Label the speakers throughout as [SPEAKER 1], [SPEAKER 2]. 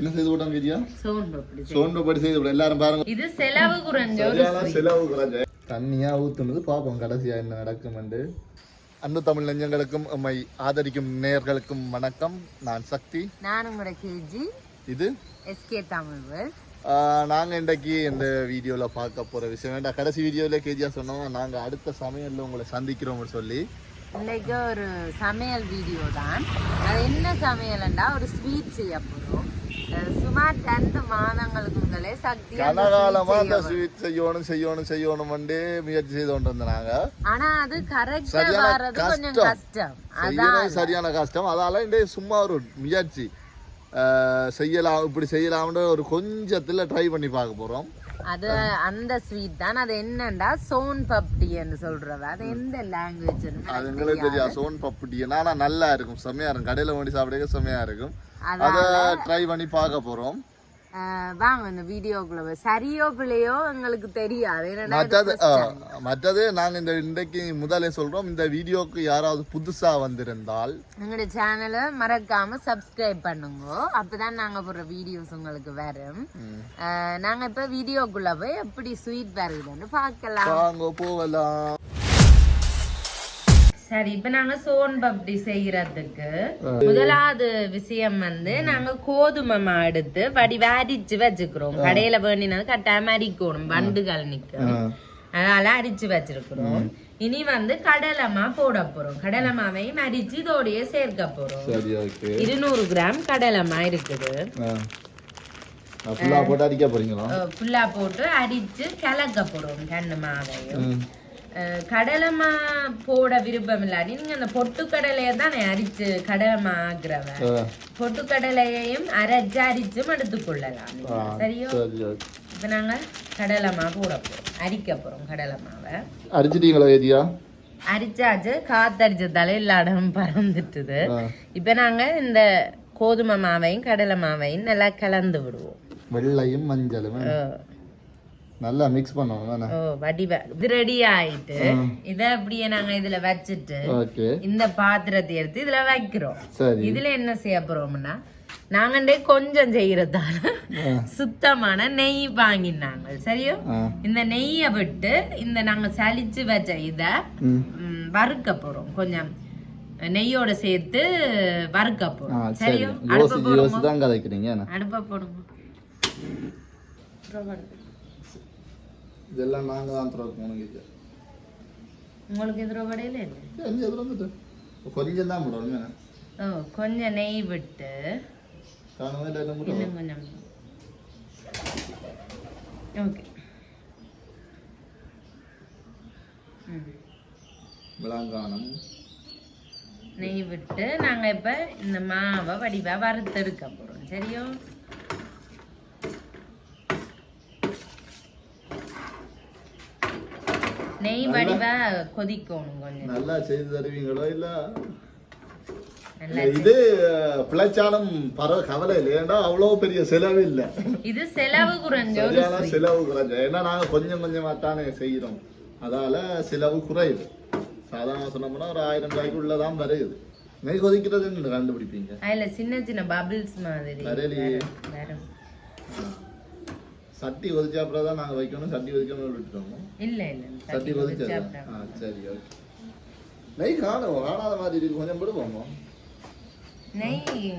[SPEAKER 1] என்ன செய்து விட்டாங்க
[SPEAKER 2] செய்ய.
[SPEAKER 1] சோன் பப்படி செய்து. விட எல்லாரும் பாருங்க.
[SPEAKER 2] இது செலவு குறைஞ்ச.
[SPEAKER 1] செலவு குறைஞ்ச. தண்ணியா ஊத்துனது பாப்போம் கடைசியா என்ன நடக்கும்ண்டு அன்பு தமிழ் நெஞ்சங்களுக்கும் உம்மை ஆதரிக்கும் நேயர்களுக்கும் வணக்கம். நான் சக்தி.
[SPEAKER 2] நான் உங்களோட கேஜி.
[SPEAKER 1] இது?
[SPEAKER 2] எஸ்கே தமிழ்
[SPEAKER 1] ஆஹ், நாங்க இன்றைக்கு இந்த வீடியோல பார்க்க போற விஷயம் வேண்டாம். கடைசி வீடியோல கேஜியா சொன்னோம். நாங்க அடுத்த சமையல்ல உங்களை சந்திக்கிறோம்னு சொல்லி.
[SPEAKER 2] இன்னைக்கு ஒரு சமையல் வீடியோ தான். அது என்ன சமையல்ண்டா ஒரு ஸ்வீட் செய்ய அஹ் சுமார் ரெண்டு மாதங்களுக்கு முதலே சக்தி அந்த
[SPEAKER 1] கனகாலமா
[SPEAKER 2] sweet
[SPEAKER 1] அந்த
[SPEAKER 2] செய்ய
[SPEAKER 1] ஸ்வீட் செய்யணும் செய்யணும் செய்யணும் முயற்சி செய்து கொண்டு இருந்தாங்க
[SPEAKER 2] ஆனா அது கரெக்டா
[SPEAKER 1] சரியான
[SPEAKER 2] வர்றது கொஞ்சம்
[SPEAKER 1] கஷ்டம். செய்யறது சரியான கஷ்டம். அதால இந்த சும்மா ஒரு முயற்சி செய்யலாம் இப்படி செய்யலாம்னு ஒரு கொஞ்சத்துல ட்ரை பண்ணி பார்க்க போறோம்.
[SPEAKER 2] அது அந்த ஸ்வீட் தான். அது என்னண்டா? சோன் பப்டின்னு சொல்றவ. அது எந்த லாங்குவேஜ்
[SPEAKER 1] அது எங்களுக்கு தெரியாது. சோன் பப்புட்டி ஆனா நல்லா இருக்கும். செம்மையா இருக்கும். கடையில வாங்கி சாப்பிட செம்மையா இருக்கும். அதை ட்ரை பண்ணி பார்க்க போறோம்.
[SPEAKER 2] வாங்க இந்த வீடியோக்குள்ள. சரியோ பிள்ளையோ எங்களுக்கு தெரியாது.
[SPEAKER 1] மற்றது மற்றது நாங்க இந்த இன்றைக்கு முதலே சொல்றோம் இந்த வீடியோக்கு யாராவது புதுசா வந்திருந்தால்
[SPEAKER 2] எங்களுடைய சேனலை மறக்காம சப்ஸ்கிரைப் பண்ணுங்க. அப்பதான் நாங்க போடுற வீடியோஸ் உங்களுக்கு வரும். நாங்க இப்ப வீடியோக்குள்ள போய் எப்படி ஸ்வீட் வருதுன்னு பார்க்கலாம்.
[SPEAKER 1] வாங்க போகலாம்.
[SPEAKER 2] சரி இப்ப நாங்க சோன் பப்டி செய்யறதுக்கு முதலாவது விஷயம் வந்து நாங்க கோதுமை எடுத்து வடிவ அரிச்சு வச்சுக்கிறோம். கடையில வேண்டினது கட்டாயமா அரிக்கணும் வண்டுகள் நிக்கும். அதனால அரிச்சு வச்சிருக்கிறோம். இனி வந்து கடலைமா போட போறோம். கடலைமாவையும் அரிச்சு இதோடய சேர்க்க போறோம். இருநூறு கிராம் கடலைமா இருக்குது.
[SPEAKER 1] ஃபுல்லா போட்டு அடிக்க போறீங்களா?
[SPEAKER 2] ஃபுல்லா போட்டு அரிச்சு கலக்க போறோம் கண்ணு மாவையும். கடலைமா போட விருப்பம் இல்லாட்டி நீங்க அந்த பொட்டுக்கடலையை தானே அரிச்சு கடலைமா ஆக்குறவ?
[SPEAKER 1] ஆ.
[SPEAKER 2] பொட்டுக்கடலையையும் அரைச்சு அரிச்சும் எடுத்துக்கொள்ளலாம். சரியோ? இப்ப நாங்க கடலைமா போட போறோம். அரிக்க போறோம் கடலைமாவை.
[SPEAKER 1] அடிச்சிட்டீங்களா ஏரியா
[SPEAKER 2] அரிச்சாச்சு. காத்தடிச்சதால எல்லா பறந்துட்டுது. இப்ப நாங்க இந்த கோதுமை மாவையும் கடலை மாவையும் நல்லா கலந்து விடுவோம்.
[SPEAKER 1] வெள்ளையும் மஞ்சளும். நல்லா மிக்ஸ் பண்ணுவோம் தானே?
[SPEAKER 2] ஓ வடிவ இது ரெடி ஆயிட்டு இத அப்படியே நாங்க இதுல வச்சுட்டு
[SPEAKER 1] ஓகே.
[SPEAKER 2] இந்த பாத்திரத்தை எடுத்து இதுல வைக்கிறோம்.
[SPEAKER 1] சரி.
[SPEAKER 2] இதுல என்ன செய்ய போறோம்னா நாங்கண்டே கொஞ்சம் செய்யறதால. சுத்தமான நெய் வாங்கினாங்க சரியோ. இந்த நெய்யை விட்டு இந்த நாங்க சலிச்சு வச்ச இத வறுக்க போறோம். கொஞ்சம் நெய்யோட சேர்த்து வறுக்க போறோம்
[SPEAKER 1] சரி.
[SPEAKER 2] சரியோ? அடுப்ப போடுங்க? அடுப்ப போடுங்க.
[SPEAKER 1] இதெல்லாம் நாங்க தான் திறக்கணும் உனக்கு
[SPEAKER 2] உங்களுக்கு எதிரோ வடையில இல்லை?
[SPEAKER 1] எதில் வந்துட்டு கொஞ்சம் தான் போடணும்?
[SPEAKER 2] ஓ கொஞ்சம் நெய் விட்டு இன்னும் கொஞ்சம் ஓகே.
[SPEAKER 1] விளாங்கானம்.
[SPEAKER 2] நெய் விட்டு நாங்க இப்ப இந்த மாவை வடிவா வறுத்தெடுக்க போறோம். சரியோ? நெய் வடிவா கொதிக்கணும் கொஞ்சம்.
[SPEAKER 1] நல்லா செய்து தருவீங்களோ இல்ல? இது பிழைச்சாலும் பரவ கவலை இல்லை. ஏன்னா அவ்வளோ பெரிய செலவு இல்லை.
[SPEAKER 2] இது செலவு குறைஞ்ச
[SPEAKER 1] செலவு குறைஞ்ச ஏன்னா நாங்க கொஞ்சம் கொஞ்சமா தானே செய்யறோம் அதால செலவு குறையுது. சாதாரண சொன்னோம்னா ஒரு ஆயிரம் ரூபாய்க்கு உள்ளதான் வருது நெய் கொதிக்கிறதுன்னு கண்டுபிடிப்பீங்க.
[SPEAKER 2] அதுல சின்ன சின்ன பபிள்ஸ் மாதிரி. வரும்.
[SPEAKER 1] சட்டி அப்புறம் தான் நாங்க வைக்கணும். சட்டி கொதிக்கணும் விட்டுட்டோம்?
[SPEAKER 2] இல்ல இல்ல
[SPEAKER 1] சட்டி கொதிச்சது? ஆ சரி ஓகே நெய் காணும். காணாத மாதிரி இருக்கு. கொஞ்சம் விடுவோம்
[SPEAKER 2] நெய்.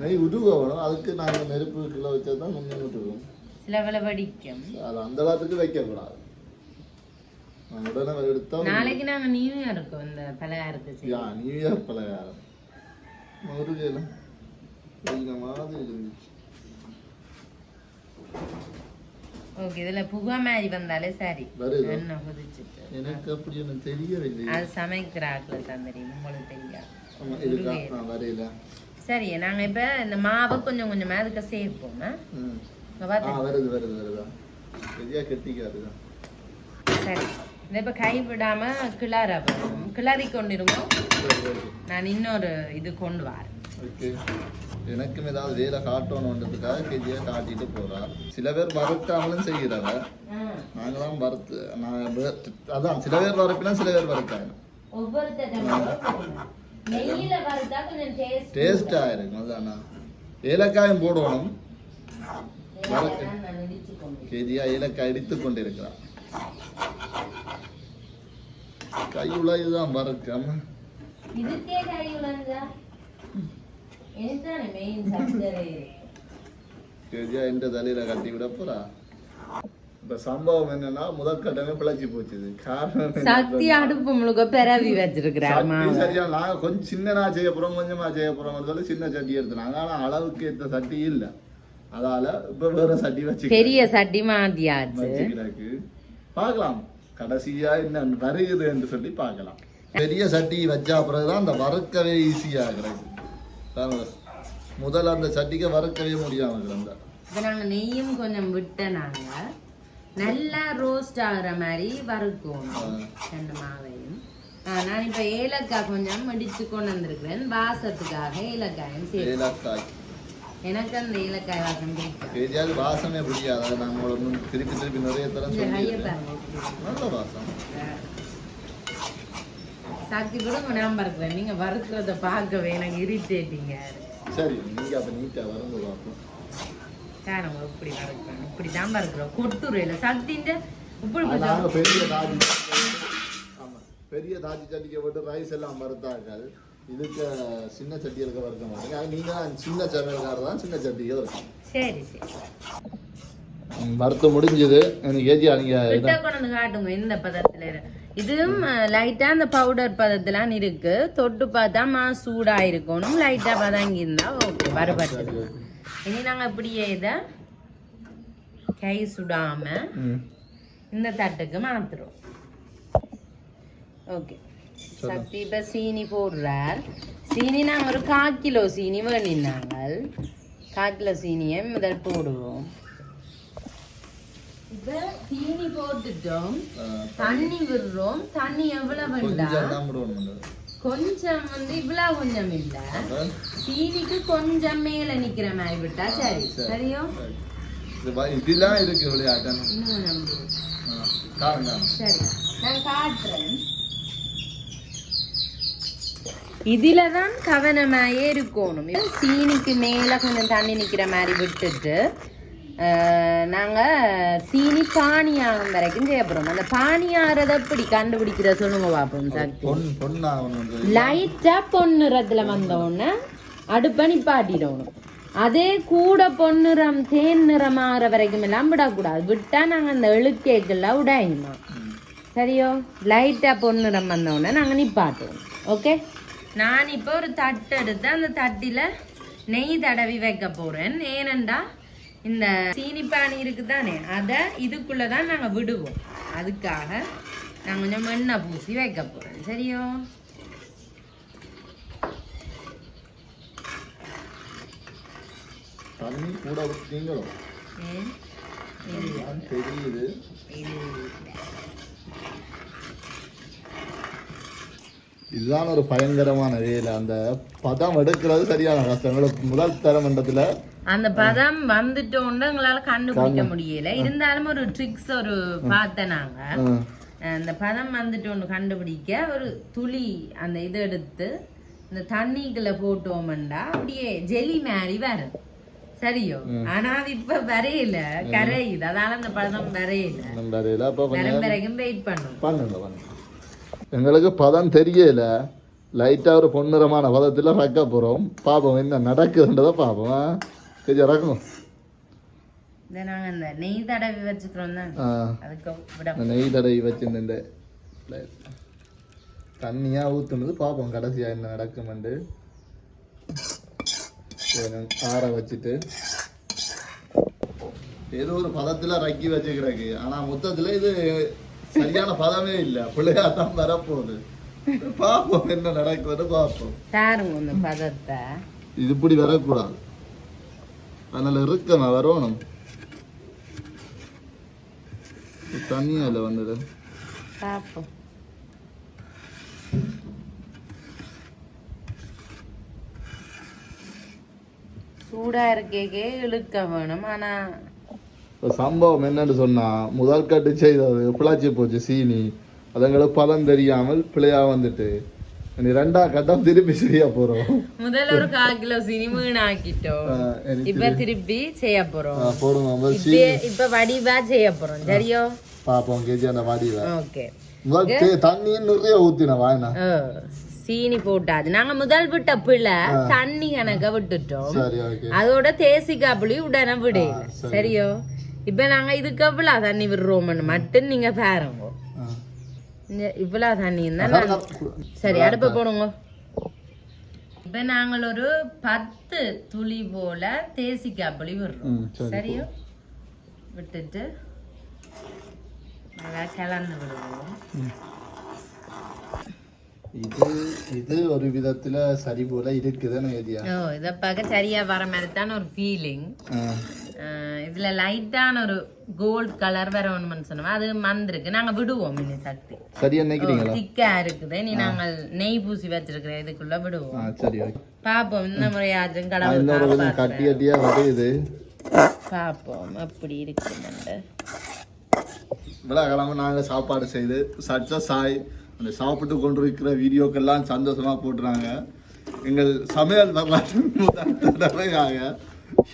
[SPEAKER 1] நெய் உருவணும் அதுக்கு நாங்க நெருப்பு கிலோ வச்சது தான் கொஞ்சம் விட்டுருவோம்
[SPEAKER 2] சில வில வடிக்கும்
[SPEAKER 1] அது அந்த காலத்துக்கு வைக்கக்கூடாது. நான் உடனே எடுத்தா
[SPEAKER 2] நாளைக்கு நாங்க நியூ இயர் இருக்கோம் இந்த பலகாரத்தை செய்ய
[SPEAKER 1] யா நியூ இயர் பலகாரம். இந்த மாதிரி இருந்துச்சு
[SPEAKER 2] ஓகே இதுல புகை மாதிரி வந்தாலே சரி. எண்ணெய் கொதிச்சுட்டு
[SPEAKER 1] எனக்கு அப்படி ஒன்று தெரியவில்லை
[SPEAKER 2] அது சமைக்கிற ஆட்கள் தான் தெரியும் உங்களுக்கு தெரியாது சரி நாங்க இப்ப இந்த மாவை கொஞ்சம் கொஞ்சமா அதுக்கு சேர்ப்போம்
[SPEAKER 1] வருது வருது வருதா? சரியா கெட்டிக்காருதான்
[SPEAKER 2] சரி. இதை இப்ப கை விடாம கிளற கிளறி கொண்டிருக்கோம் நான் இன்னொரு இது கொண்டு வரேன்.
[SPEAKER 1] ஓகே எனக்கும் ஏதாவது வேலை காட்டணுன்றதுக்காக கெஜியாக காட்டிட்டு போறா. சில பேர் வறுக்காமலும் செய்கிறாங்க. நாங்களாம் வறுத்து நான் அதான் சில பேர் வறுப்பினா சில பேர் வறுக்காங்க
[SPEAKER 2] டேஸ்ட்
[SPEAKER 1] டேஸ்டாக இருக்கும் அதானா? ஏலக்காயும் போடணும். கேஜியா ஏலக்காய் இடித்து கொண்டிருக்கிறான் கையுள்ள இதுதான் வறுக்கம்.
[SPEAKER 2] இதுக்கே கை உலர்ந்தா
[SPEAKER 1] கேஜியா எந்த தலையில கட்டி விட போறா. இப்ப சம்பவம் என்னன்னா முதல் கட்டமே பிழைச்சி போச்சுது. காரணம்?
[SPEAKER 2] சக்தி அடுப்பு முழுக்க பிறவி மாவை
[SPEAKER 1] சரியா நாங்க கொஞ்சம் சின்னனா செய்ய போறோம் கொஞ்சமா செய்ய போறோம் சொல்லி சின்ன சட்டி எடுத்துனாங்க ஆனா அளவுக்கு ஏத்த சட்டி இல்ல. அதால இப்ப வேற சட்டி வச்சு
[SPEAKER 2] பெரிய சட்டி
[SPEAKER 1] வச்சுக்கிறாக்கு பார்க்கலாம். கடைசியா என்ன வருகுது என்று சொல்லி பார்க்கலாம். பெரிய சட்டி வச்சா பிறகுதான் அந்த வறுக்கவே ஈஸியா கிடக்கு பாருங்க. முதல்ல அந்த சட்டிக்கு வறுக்கவே முடியாம கிடந்த.
[SPEAKER 2] இப்ப நாங்க நெய்யும் கொஞ்சம் விட்ட நாங்க. நல்லா ரோஸ்ட் ஆகுற மாதிரி வறுக்கணும் ரெண்டு மாவையும். நான் இப்ப ஏலக்காய் கொஞ்சம் இடிச்சு கொண்டு வந்திருக்கிறேன். வாசத்துக்காக ஏலக்காயும் சேர்த்து.
[SPEAKER 1] ஏலக்காய்.
[SPEAKER 2] எனக்கு அந்த ஏலக்காய் வாசம் பிடிக்கும்
[SPEAKER 1] வாசமே பிடிக்காது. ஒண்ணும் திருப்பி திருப்பி நிறைய தரம் நல்ல வாசம்.
[SPEAKER 2] சக்தி கூட நான் பறக்கிறேன் நீங்க வறுக்கிறத பார்க்கவே எனக்கு இரிட்டேட்டிங்க
[SPEAKER 1] சரி நீங்க அப்ப நீட்டா வரந்து பார்ப்போம்.
[SPEAKER 2] காரணம் இப்படி வறுக்கிறோம் இப்படி தான் பறக்கிறோம் கொட்டுரையில சக்தின்ற இப்படி கொஞ்சம்
[SPEAKER 1] பெரிய தாஜி ஆமா பெரிய தாஜி சட்டிக்கு போட்டு ரைஸ் எல்லாம் வறுத்தா இருக்காது இதுக்கு சின்ன சட்டி இருக்க வறுக்க மாட்டேங்க. நீங்க சின்ன சமையல்காரர் தான் சின்ன சட்டியே இருக்கும்
[SPEAKER 2] சரி சரி.
[SPEAKER 1] வறுத்து முடிஞ்சது. எனக்கு ஏஜியா நீங்க
[SPEAKER 2] காட்டுங்க இந்த பதத்துல இதுவும் லைட்டா அந்த பவுடர் பதத்துலாம் இருக்கு. தொட்டு பார்த்தா மா சூடா இருக்கணும். லைட்டா பதங்கி இருந்தா ஓகே வறுபட்டு இனி நாங்க இப்படியே இத கை சுடாம
[SPEAKER 1] ம்.
[SPEAKER 2] இந்த தட்டுக்கு மாத்துறோம். ஓகே. சக்தி இப்ப சீனி போடுறார். சீனி நாங்க ஒரு கால் கிலோ சீனி வேணினாங்க கால் கிலோ சீனியை முதல் போடுவோம். இப்ப சீனி போட்டுட்டோம். தண்ணி விடுறோம். தண்ணி எவ்வளவு
[SPEAKER 1] கொஞ்சம் தான்
[SPEAKER 2] வந்து இவ்வளவு கொஞ்சம் இல்ல. சீனிக்கு கொஞ்சம் மேல நிக்கிற மாதிரி விட்டா சரி. சரியோ?
[SPEAKER 1] இதெல்லாம் இருக்கு விளையாட்டம்
[SPEAKER 2] சரி. நான் காட்டுறேன். இதுல தான் கவனமாயே இருக்கணும் சீனிக்கு மேல கொஞ்சம் தண்ணி நிக்கிற மாதிரி விட்டுட்டு ஆஹ், நாங்க சீனி பானி ஆகும் வரைக்கும் செய்ய போறோம் அந்த பானி ஆறத எப்படி கண்டுபிடிக்கிற சொல்லுங்க பாப்போம் சக்தி.
[SPEAKER 1] பொன் பொண்ணாகணும்
[SPEAKER 2] லைட்டா பொன்னிறத்துல வந்த உடனே அடுப்பை நிப்பாட்டிடணும். அதே கூட பொன்னிறம் தேன் நிறம் ஆற வரைக்கும் எல்லாம் விடக்கூடாது. விட்டா நாங்க அந்த எழுக்கேக்கெல்லாம் விடாயுமா சரியோ? லைட்டா பொன்னிறம் வந்த உடனே நாங்க நிப்பாட்டுவோம். ஓகே? நான் இப்போ ஒரு தட்டு எடுத்து அந்த தட்டில நெய் தடவி வைக்க போறேன். ஏனண்டா இந்த சீனி பானி இருக்குதானே அதை இதுக்குள்ளதான் நாங்க விடுவோம். அதுக்காக நான் கொஞ்சம் எண்ணெய் பூசி வைக்க போறேன் சரியோ?
[SPEAKER 1] தண்ணி கூட? அதுதான் தெரியுது. இதுதான் ஒரு பயங்கரமான வேலை. அந்த பதம் எடுக்கிறது சரியான கஷ்டம். எங்களுக்கு முதல் தர மண்டத்துல
[SPEAKER 2] அந்த பதம் வந்துட்டோன்னு எங்களால கண்டுபிடிக்க முடியல. இருந்தாலும் ஒரு ட்ரிக்ஸ் ஒரு பார்த்தேன் நாங்க. அந்த பதம் வந்துட்டோன்னு கண்டுபிடிக்க ஒரு துளி அந்த இதை எடுத்து இந்த தண்ணிக்குள்ள போட்டோம்டா அப்படியே ஜெலி மாதிரி வரும். சரியோ? ஆனா அது இப்ப வரையில கரையுது. அதனால அந்த பதம் வரையில. வரைக்கும் வெயிட் பண்ணும்.
[SPEAKER 1] எங்களுக்கு பதம் தெரியல. லைட்டா ஒரு பொன்னிறமான பதத்துல ரக்க போறோம். பாப்போம் என்ன நடக்குதுன்றதை பாப்போம்? கொஞ்சம் இறக்கும்
[SPEAKER 2] நெய் தடவி வச்சுக்கிறோம்
[SPEAKER 1] நெய் தடவி வச்சிருந்த. தண்ணியா ஊத்துனது பாப்போம். கடைசியா என்ன நடக்குமெண்டு ஆற வச்சுட்டு. ஏதோ ஒரு பதத்துல ரக்கி வச்சு கிடக்கு ஆனா மொத்தத்துல இது சரியான பதமே இல்ல. பிள்ளையா தான் வரப்போகுது. பாப்போம் என்ன நடக்குதுன்னு
[SPEAKER 2] பதத்தை.
[SPEAKER 1] இது இப்படி வரக்கூடாது. அதனால இருக்கமா வரணும். தண்ணியா இல்ல வந்தது.
[SPEAKER 2] பார்ப்போம் சூடா இருக்கேக்கே இழுக்க வேணும். ஆனா
[SPEAKER 1] ஒரு சம்பவம் என்னன்னு சொன்னா முதல் கட்டு செய்தது பிளாச்சி போச்சு சீனி. அதுங்களுக்கு பதம் தெரியாமல் பிழையா வந்துட்டு
[SPEAKER 2] இப்ப
[SPEAKER 1] சீனி
[SPEAKER 2] இப்ப வடிவா செய்ய போறோம் சரியோ
[SPEAKER 1] பாப்போம் கேஜி அந்த வாடியில
[SPEAKER 2] ஓகே
[SPEAKER 1] முதல் தே- தண்ணி நிறைய ஊத்தின வாயினா
[SPEAKER 2] சீனி போட்டாது நாங்க முதல் விட்ட பிள்ளை தண்ணி கணக்க விட்டுட்டோம் அதோட தேசிக்காய் புளி உடனே விடையில சரியோ இப்ப நாங்க இதுக்கு எவ்வளவு தண்ணி விடுறோம்னு மட்டும் நீங்க பாருங்க இந்த இவ்வளவு தண்ணி இருந்தா நான் சரி அடுப்ப போடுங்க இப்ப நாங்கள் ஒரு பத்து துளி போல தேசிக்காய் புளி விடுறோம் சரியோ விட்டுட்டு நல்லா கலந்து விடுவோம்
[SPEAKER 1] இது இது ஒரு விதத்துல சரி போல இருக்குதுன்னு ஏதியா
[SPEAKER 2] ஓ இத பார்க்க சரியா வர மாதிரி தான் ஒரு ஃபீலிங் இதுல லைட்டான ஒரு கோல்ட் கலர் வரணும்னு சொன்னோம் அது மந்திருக்கு. நாங்க விடுவோம் இனி சக்தி.
[SPEAKER 1] சரியா நினைக்கிறீங்களா?
[SPEAKER 2] திக்கா இருக்குது. நீ நாங்கள் நெய் பூசி வச்சிருக்கிற இதுக்குள்ள விடுவோம்.
[SPEAKER 1] சரி
[SPEAKER 2] பாப்போம் இந்த முறையாச்சும் கடவுள்
[SPEAKER 1] இன்னொரு விதம் கட்டி கட்டியா வருது.
[SPEAKER 2] பாப்போம் அப்படி இருக்குன்னு
[SPEAKER 1] விழாக்கிழமை நாங்கள் சாப்பாடு செய்து சக்ஸஸ் ஆகி அந்த சாப்பிட்டு கொண்டிருக்கிற வீடியோக்கெல்லாம் சந்தோஷமா போட்டுறாங்க எங்கள் சமையல் வரலாற்று முதல் தடவையாக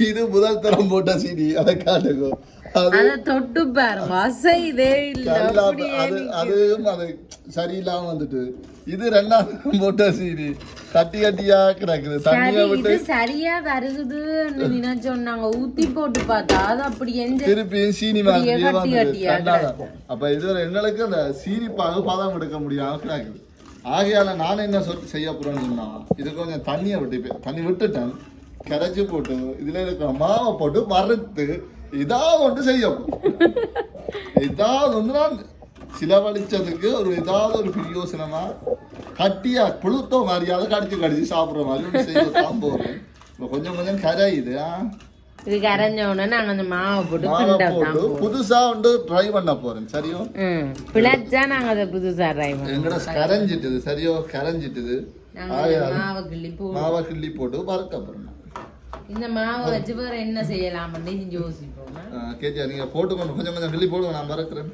[SPEAKER 1] இது முதல் தரம் போட்ட சீடி அதை காட்டுங்க. அதுவும் அது சரியில்லாம வந்துட்டு. இது ரெண்டாவது போட்ட சீடி கட்டி கட்டியா கிடக்குது. தண்ணியை விட்டு
[SPEAKER 2] சரியா வருகுதுன்னு நினைச்சோம். நாங்க ஊத்தி போட்டு பார்த்தா அது அப்படி எந்த
[SPEAKER 1] திருப்பி சீனி ரெண்டாவது. அப்ப இதுவரை எங்களுக்கு அந்த சீனி பாகு பதம் எடுக்க முடியாம கிடக்குது. ஆகையால நான் என்ன சொல் செய்ய போறேன்னு சொன்னா இது கொஞ்சம் தண்ணியை விட்டு தண்ணி விட்டுட்டேன். கரைச்சி போட்டு இதுல இருக்கிற மாவை போட்டு வறுத்து இதாவது ஒன்று செய்ய போறேன். இதாவது ஒன்று நான் சிலவழிச்சதுக்கு ஒரு ஏதாவது ஒரு பிரியோசனமா கட்டியா புழுத்தோ மாதிரியாவது கடிச்சு கடிச்சு சாப்பிடுற மாதிரி ஒன்று போறேன் இப்ப கொஞ்சம் கொஞ்சம் கரையுது ஆ?
[SPEAKER 2] இது கரைஞ்ச உடனே நாங்க அந்த மாவை போட்டு கிண்ட
[SPEAKER 1] போட்டு
[SPEAKER 2] தான்
[SPEAKER 1] புதுசா வந்து ட்ரை பண்ண போறேன் சரியோ?
[SPEAKER 2] ம் பிழைச்சா நாங்க அதை புதுசா ட்ரை பண்ணுவோம்.
[SPEAKER 1] எங்கட கரைஞ்சிட்டுது சரியோ? கரைஞ்சிட்டுது.
[SPEAKER 2] மாவை கிள்ளி போ
[SPEAKER 1] மாவை கிள்ளி போட்டு வறுக்க போறேன்
[SPEAKER 2] இந்த மாவை வச்சு வேற என்ன செய்யலாம்னு யோசிப்போம்
[SPEAKER 1] கேஜியா நீங்க போட்டுக்கணும் கொஞ்சம் கொஞ்சம் கிள்ளி போடுங்க நான் வறுக்கிறேன்.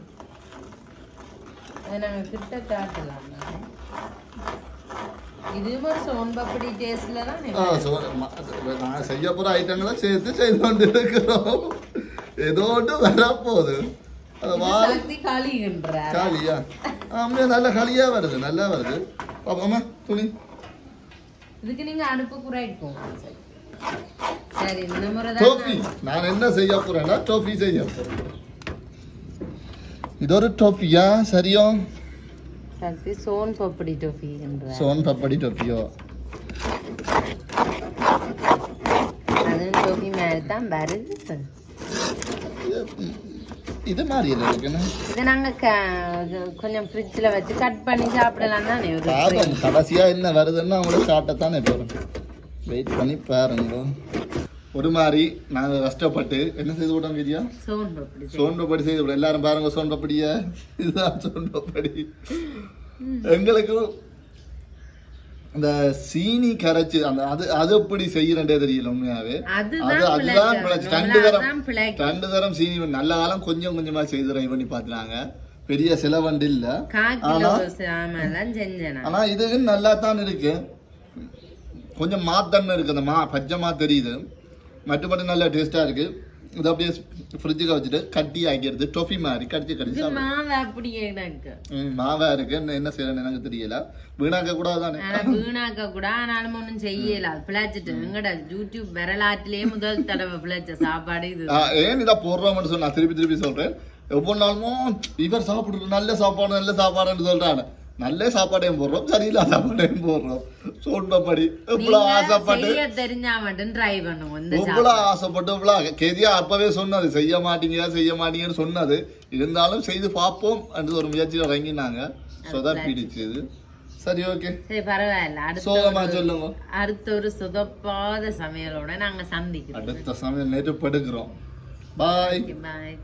[SPEAKER 2] அதை நாங்க கிட்ட காட்டலாம். இது ஒரு சோன் பப்படி டேஸ்ட்ல தான்
[SPEAKER 1] ஆ, so, ம- நான் செய்ய போற ஐட்டங்களை சேர்த்து செய்து கொண்டு இருக்கிறோம். ஏதோ ஒன்று வரப்போகுது. அது வா
[SPEAKER 2] சக்தி காலிகின்றார்
[SPEAKER 1] காலியா ஆமா நல்ல களியா வருது நல்லா வருது. பாப்பாமா துணி.
[SPEAKER 2] இதுக்கு நீங்க அடுப்பு குறைக்கும் சரி. இந்த முறை
[SPEAKER 1] டோஃபி
[SPEAKER 2] தான்
[SPEAKER 1] நான் என்ன செய்ய போறேன்னா டோஃபி செய்ய போறேன். இது ஒரு டோஃபியா சரியோ
[SPEAKER 2] சக்தி சோன் பப்படி டோஃபின்றார்
[SPEAKER 1] சோன் பப்படி டோஃபியோ
[SPEAKER 2] அது டோஃபி மாதிரி தான் வருது
[SPEAKER 1] இது மாதிரி இருக்குன்னு
[SPEAKER 2] இது நாங்க கொஞ்சம் ஃப்ரிட்ஜில் வச்சு கட் பண்ணி சாப்பிடலாம் தானே ஒரு
[SPEAKER 1] கடைசியா என்ன வருதுன்னு அவங்களுக்கு காட்டத்தானே போறோம் வெயிட் பண்ணி பாருங்க ஒரு மாதிரி நாங்க கஷ்டப்பட்டு என்ன செய்து விட்டோம் கேட்டியா?
[SPEAKER 2] சோன் பப்படி
[SPEAKER 1] சோன் பப்படி செய்து விட்டோம். எல்லாரும் பாருங்க சோன் பப்படிய இதுதான் சோன் பப்படி எங்களுக்கு இந்த சீனி கரைச்சு அந்த அது அது எப்படி செய்யறேன்டே தெரியல உண்மையாவே. அது
[SPEAKER 2] அதுதான்.
[SPEAKER 1] ரெண்டு தரம். ரெண்டு தரம் சீனி நல்ல காலம் கொஞ்சம் கொஞ்சமா செய்து ட்ரை பண்ணி பார்த்துனாங்க. பெரிய செலவண்டு இல்ல. ஆனா இது நல்லா தான் இருக்கு. கொஞ்சம் மாத்தன்னு இருக்கு. அந்த மா பச்சைமா தெரியுது. மற்றபடி நல்ல டேஸ்டா இருக்கு. இது அப்படியே ஃப்ரிட்ஜுக்கு வச்சுட்டு கட்டி ஆக்கிடுது டொஃபி மாதிரி கடிச்சு கடிச்சு.
[SPEAKER 2] மாவு அப்படியே தான் இருக்கு.
[SPEAKER 1] மாவா இருக்கு. என்ன செய்யறேன்னு எனக்கு தெரியல. வீணாக்க கூடாதானே?
[SPEAKER 2] ஆனா வீணாக்க கூட ஆனாலும் ஒண்ணும் செய்யல. பிழைச்சிட்டு. எங்கடா யூடியூப் வரலாற்றிலேயே முதல் தடவை பிழைச்ச சாப்பாடு இது.
[SPEAKER 1] ஏன் இதை போடுறோம்னு சொன்னா திருப்பி திருப்பி சொல்றேன். ஒவ்வொரு நாளும் இவர் சாப்பிடுற நல்ல சாப்பாடு நல்ல சாப்பாடுன்னு சொல்றாங்க. நல்ல சாப்பாடையும் போடுறோம் சரியில்லாத சாப்பாடையும் போடுறோம். சோன்பப்படி இவ்வளவு
[SPEAKER 2] நீங்க
[SPEAKER 1] ஆசைப்பட்டு இவ்வளவு ஆசைப்பட்டு இவ்வளவு கேதியா அப்பவே சொன்னது செய்ய மாட்டீங்க செய்ய மாட்டீங்கன்னு சொன்னது. இருந்தாலும் செய்து பார்ப்போம் என்று ஒரு முயற்சியில் இறங்கினாங்க. சொதப்பிடிச்சது சரி ஓகே
[SPEAKER 2] சரி பரவாயில்ல. அடுத்த
[SPEAKER 1] சொல்லுங்க.
[SPEAKER 2] அடுத்த ஒரு சுதப்பாத சமையலோட நாங்க சந்திக்கிறோம்.
[SPEAKER 1] அடுத்த சமயம் நெருப்படுக்கிறோம் பாய்
[SPEAKER 2] பாய்